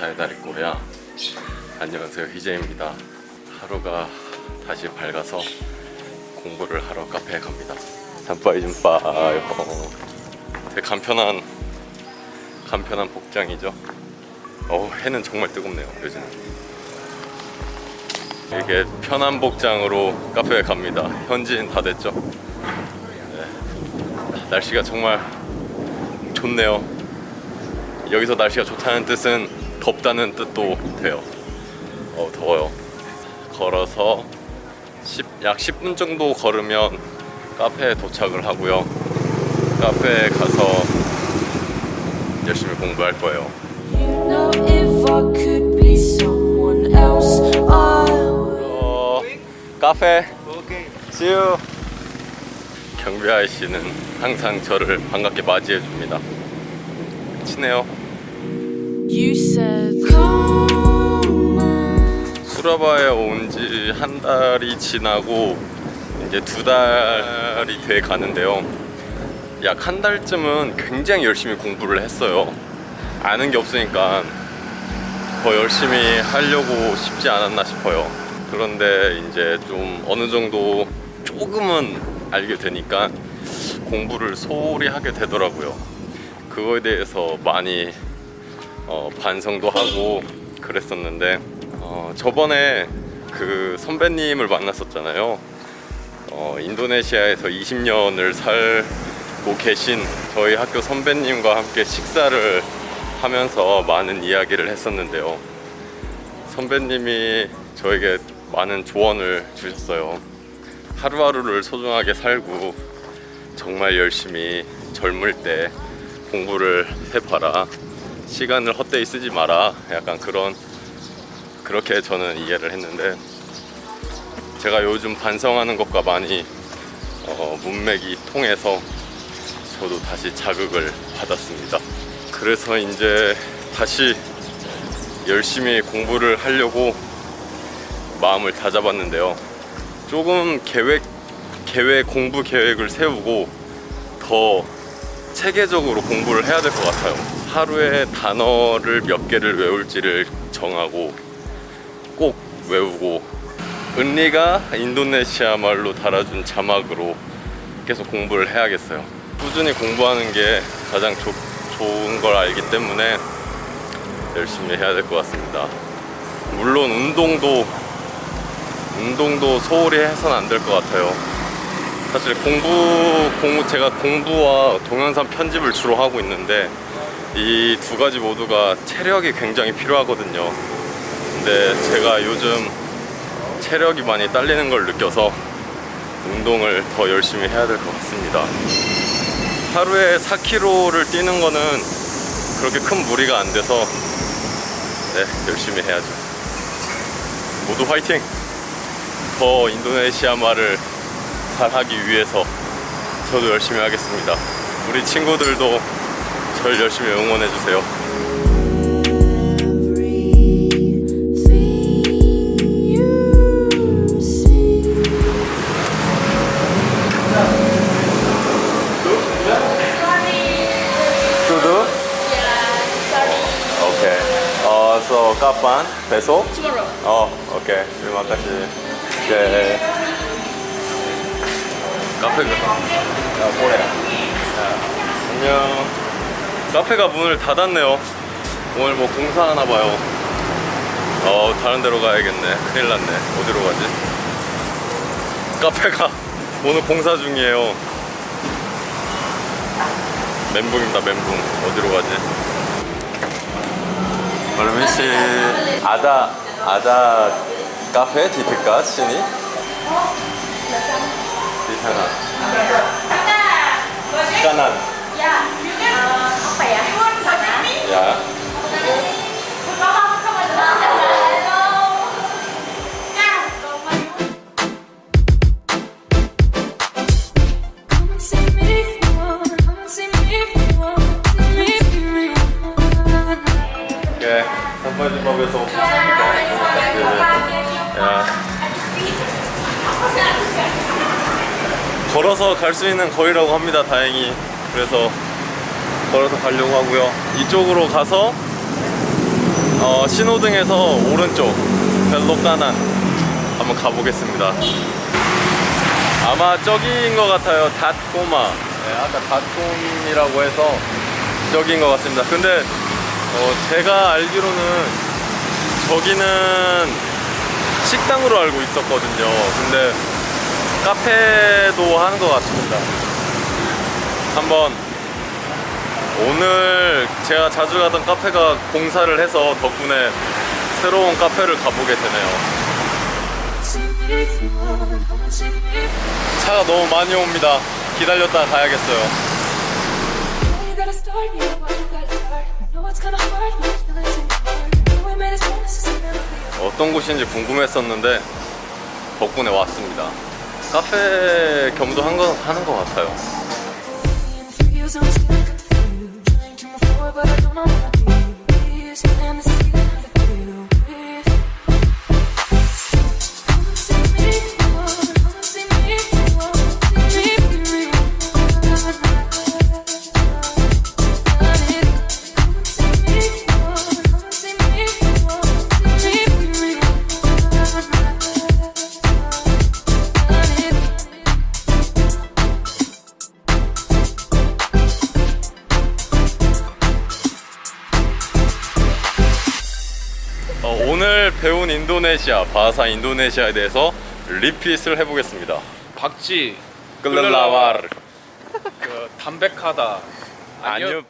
사이다리 꼬리야. 안녕하세요 희재입니다. 하루가 다시 밝아서 공부를 하러 카페에 갑니다. 잠바이 좀 봐요. 되게 간편한 간편한 복장이죠? 어 해는 정말 뜨겁네요 요즘. 이렇게 편한 복장으로 카페에 갑니다. 현지인 다 됐죠? 네. 날씨가 정말 좋네요. 여기서 날씨가 좋다는 뜻은 덥다는 뜻도 돼요. 어 더워요. 걸어서 10, 약 10분 정도 걸으면 카페에 도착을 하고요. 카페에 가서 열심히 공부할 거예요. 어, 카페. See you. 경비 아저씨는 항상 저를 반갑게 맞이해 줍니다. 친해요. 수라바에 온 지 한 달이 지나고 이제 두 달이 돼 가는데요. 약 한 달쯤은 굉장히 열심히 공부를 했어요. 아는 게 없으니까 더 열심히 하려고 싶지 않았나 싶어요. 그런데 이제 좀 어느 정도 조금은 알게 되니까 공부를 소홀히 하게 되더라고요. 그거에 대해서 많이 어, 반성도 하고 그랬었는데 어, 저번에 그 선배님을 만났었잖아요. 어, 인도네시아에서 20년을 살고 계신 저희 학교 선배님과 함께 식사를 하면서 많은 이야기를 했었는데요. 선배님이 저에게 많은 조언을 주셨어요. 하루하루를 소중하게 살고 정말 열심히 젊을 때 공부를 해봐라. 시간을 헛되이 쓰지 마라. 약간 그런 그렇게 저는 이해를 했는데 제가 요즘 반성하는 것과 많이 어, 문맥이 통해서 저도 다시 자극을 받았습니다. 그래서 이제 다시 열심히 공부를 하려고 마음을 다잡았는데요. 조금 계획 계획 공부 계획을 세우고 더 체계적으로 공부를 해야 될 것 같아요. 하루에 단어를 몇 개를 외울지를 정하고 꼭 외우고 은리가 인도네시아 말로 달아준 자막으로 계속 공부를 해야겠어요. 꾸준히 공부하는 게 가장 좋- 좋은 걸 알기 때문에 열심히 해야 될 것 같습니다. 물론 운동도 운동도 소홀히 해서는 안 될 것 같아요. 사실 공부, 공부 제가 공부와 동영상 편집을 주로 하고 있는데 이 두 가지 모두가 체력이 굉장히 필요하거든요. 근데 제가 요즘 체력이 많이 딸리는 걸 느껴서 운동을 더 열심히 해야 될 것 같습니다. 하루에 4km를 뛰는 거는 그렇게 큰 무리가 안 돼서 네, 열심히 해야죠. 모두 화이팅! 더 인도네시아 말을 잘하기 위해서 저도 열심히 하겠습니다. 우리 친구들도 절 열심히 응원해 주세요. Everything you see. Tudo? Oke. Oh, so kapan? Besok? Tomorrow. Oh, oke. Terima kasih. Oke. 카페가 야, 뭐래? 안녕. 카페가 문을 닫았네요. 오늘 뭐 공사하나 봐요. 어, 다른 데로 가야겠네. 큰일 났네. 어디로 가지? 카페가 오늘 공사 중이에요. 멘붕입니다, 멘붕. 어디로 가지? Ada ada kafe di dekat sini? Di Ya. 걸어서 갈 수 있는 거리라고 합니다. 다행히. 그래서 걸어서 가려고 하고요. 이쪽으로 가서 어, 신호등에서 오른쪽 벨로 까난 한번 가보겠습니다. 아마 저기인 것 같아요. 닷꼬마. 네, 아까 닷곰이라고 해서 저기인 것 같습니다. 근데 어, 제가 알기로는 저기는 식당으로 알고 있었거든요. 근데 카페도 하는 것 같습니다. 한번 오늘 제가 자주 가던 카페가 공사를 해서 덕분에 새로운 카페를 가보게 되네요. 차가 너무 많이 옵니다. 기다렸다 가야겠어요. It's kinda hard when you're feeling so 어떤 곳인지 궁금했었는데 덕분에 왔습니다. 카페 겸도 한 거, 하는 것 같아요. 어, 오늘 배운 인도네시아, 바하사 인도네시아에 대해서 리핏을 해보겠습니다. 박쥐 끌랄라와르. 그 담백하다 아니요.